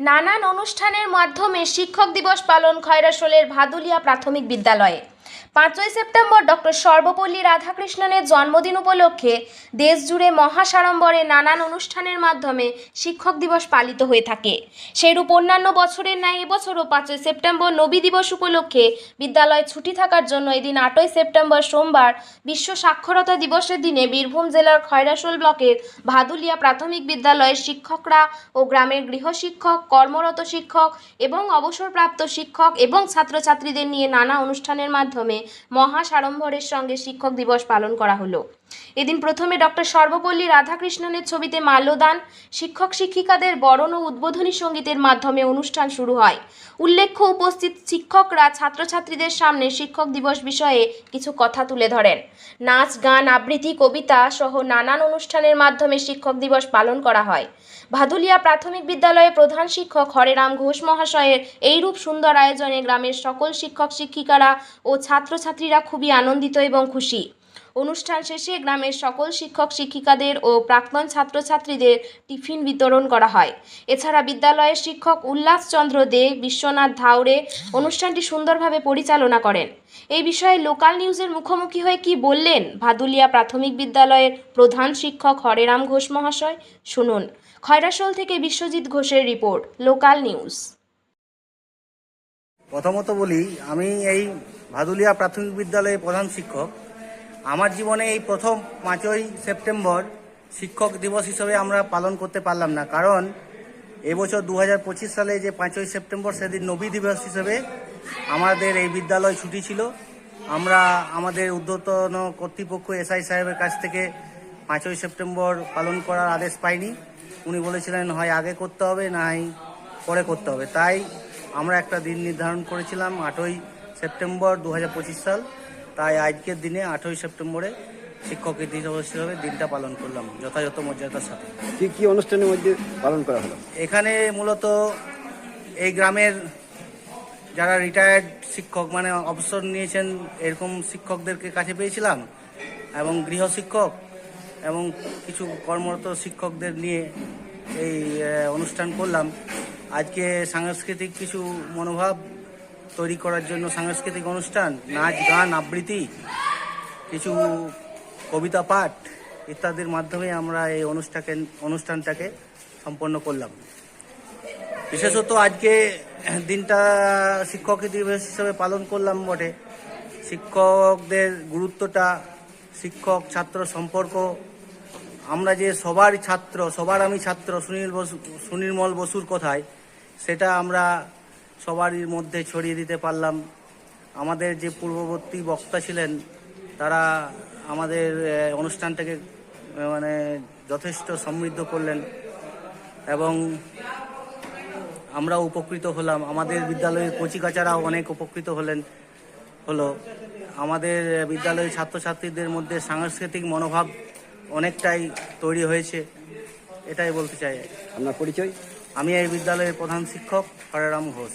নানান অনুষ্ঠানের মাধ্যমে শিক্ষক দিবস পালন খয়রাসোলের ভাদুলিয়া প্রাথমিক বিদ্যালয়ে। পাঁচই সেপ্টেম্বর ডক্টর সর্বপল্লী রাধাকৃষ্ণনের জন্মদিন উপলক্ষে দেশজুড়ে মহাসাড়ম্বরে নানান অনুষ্ঠানের মাধ্যমে শিক্ষক দিবস পালিত হয়ে থাকে। সেইরূপ অন্যান্য বছরের ন্যায় এবছরও পাঁচই সেপ্টেম্বর নবী দিবস উপলক্ষে বিদ্যালয় ছুটি থাকার জন্য এদিন আটই সেপ্টেম্বর সোমবার বিশ্ব সাক্ষরতা দিবসের দিনে বীরভূম জেলার খয়রাসোল ব্লকের ভাদুলিয়া প্রাথমিক বিদ্যালয়ের শিক্ষকরা ও গ্রামের গৃহশিক্ষক, কর্মরত শিক্ষক এবং অবসরপ্রাপ্ত শিক্ষক এবং ছাত্রছাত্রীদের নিয়ে নানা অনুষ্ঠানের মাধ্যমে মহা সাড়ম্বরের সঙ্গে শিক্ষক দিবস পালন করা হলো। এদিন প্রথমে ডক্টর সর্বপল্লী রাধাকৃষ্ণনের ছবিতে মাল্যদান, শিক্ষক শিক্ষিকাদের বরণ ও উদ্বোধনী সঙ্গীতের মাধ্যমে অনুষ্ঠান শুরু হয়। উল্লেখ্য, উপস্থিত শিক্ষকরা ছাত্রছাত্রীদের সামনে শিক্ষক দিবস বিষয়ে কিছু কথা তুলে ধরেন। নাচ, গান, আবৃত্তি, কবিতা সহ নানান অনুষ্ঠানের মাধ্যমে শিক্ষক দিবস পালন করা হয়। ভাদুলিয়া প্রাথমিক বিদ্যালয়ের প্রধান শিক্ষক হরেরাম ঘোষ মহাশয়ের এইরূপ সুন্দর আয়োজনে গ্রামের সকল শিক্ষক শিক্ষিকারা ও ছাত্রছাত্রীরা খুবই আনন্দিত এবং খুশি। অনুষ্ঠান শেষে গ্রামের সকল শিক্ষক, শিক্ষিকাদের ও প্রাক্তন ছাত্রছাত্রীদের টিফিন বিতরণ করা হয়। এছাড়া বিদ্যালয়ের শিক্ষক উল্লাসচন্দ্র দে, বিশ্বনাথ ধাউরে অনুষ্ঠানটি সুন্দরভাবে পরিচালনা করেন। এই বিষয়ে লোকাল নিউজের মুখোমুখি হয়ে কি বললেন ভাদুলিয়া প্রাথমিক বিদ্যালয়ের প্রধান শিক্ষক হরেরাম ঘোষ মহাশয়? শুনুন। খয়রাশোল থেকে বিশ্বজিৎ ঘোষের রিপোর্ট, লোকাল নিউজ। প্রথমত বলি, আমি এই ভাদুলিয়া প্রাথমিক বিদ্যালয়ের প্রধান শিক্ষক। আমার জীবনে এই প্রথম পাঁচই সেপ্টেম্বর শিক্ষক দিবস হিসেবে আমরা পালন করতে পারলাম না। কারণ এবছর দু হাজার পঁচিশ সালে যে পাঁচই সেপ্টেম্বর সেদিন নবী দিবস হিসেবে আমাদের এই বিদ্যালয় ছুটি ছিল। আমরা আমাদের ঊর্ধ্বতন কর্তৃপক্ষ এসআই সাহেবের কাছ থেকে পাঁচই সেপ্টেম্বর পালন করার আদেশ পাইনি। উনি বলেছিলেন, হয় আগে করতে হবে নাই পরে করতে হবে। তাই আমরা একটা দিন নির্ধারণ করেছিলাম আটই সেপ্টেম্বর দু হাজার পঁচিশ সাল। তাই আজকের দিনে আটই সেপ্টেম্বরে শিক্ষক দিবস হিসেবে দিনটা পালন করলাম যথাযথ মর্যাদার সাথে। কি কি অনুষ্ঠানের মধ্যে পালন করা হলো? এখানে মূলত এই গ্রামের যারা রিটায়ার্ড শিক্ষক মানে অবসর নিয়েছেন এরকম শিক্ষকদেরকে কাছে পেয়েছিলাম এবং গৃহ শিক্ষক এবং কিছু কর্মরত শিক্ষকদের নিয়ে এই অনুষ্ঠান করলাম। আজকে সাংস্কৃতিক কিছু মনোভাব তৈরি করার জন্য সাংস্কৃতিক অনুষ্ঠান, নাচ, গান, আবৃত্তি, কিছু কবিতা পাঠ ইত্যাদির মাধ্যমে আমরা এই অনুষ্ঠানকে অনুষ্ঠানটাকে সম্পন্ন করলাম। বিশেষত আজকে দিনটা শিক্ষক দিবস হিসেবে পালন করলাম বটে। শিক্ষকদের গুরুত্বটা, শিক্ষক ছাত্র সম্পর্ক। আমরা যে সবার ছাত্র, সবার আমি ছাত্র সুনীল বসু, সুনির্মল বসুর কথায়, সেটা আমরা সবারই মধ্যে ছড়িয়ে দিতে পারলাম। আমাদের যে পূর্ববর্তী বক্তা ছিলেন, তারা আমাদের অনুষ্ঠানটাকে মানে যথেষ্ট সমৃদ্ধ করলেন এবং আমরা উপকৃত হলাম। আমাদের বিদ্যালয়ের কচিকাচারাও অনেক উপকৃত হলেন, হলো। আমাদের বিদ্যালয়ের ছাত্রছাত্রীদের মধ্যে সাংস্কৃতিক মনোভাব অনেকটাই তৈরি হয়েছে। এটাই বলতে চাই। আপনার পরিচয়? আমি এই বিদ্যালয়ের প্রধান শিক্ষক হরেরাম ঘোষ।